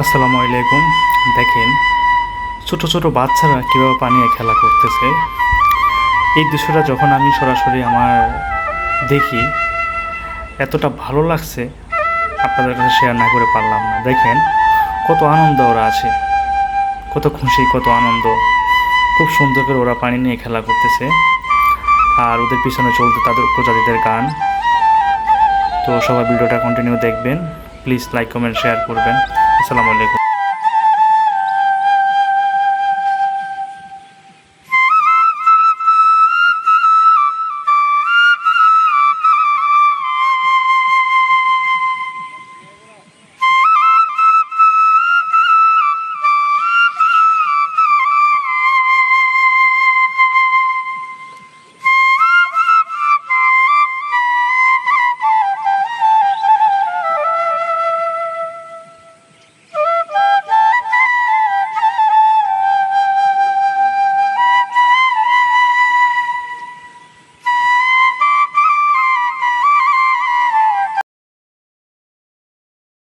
আসসালামু আলাইকুম। দেখেন, ছোট ছোট বাচ্চারা কীভাবে পানিয়ে খেলা করতেছে। এই দৃশ্যটা যখন আমি সরাসরি আমার দেখি, এতটা ভালো লাগছে, আপনাদের কাছে শেয়ার না করে পারলাম না। দেখেন, কত আনন্দ ওরা আছে। কত খুশি, কত আনন্দ। খুব সুন্দর করে ওরা পানি নিয়ে খেলা করতেছে। আর ওদের পিছনে চলতে তাদের প্রজাতিদের গান। তো সবাই ভিডিওটা কন্টিনিউ দেখবেন। প্লিজ লাইক কমেন্ট শেয়ার করবেন। আসসালামু আলাইকুম।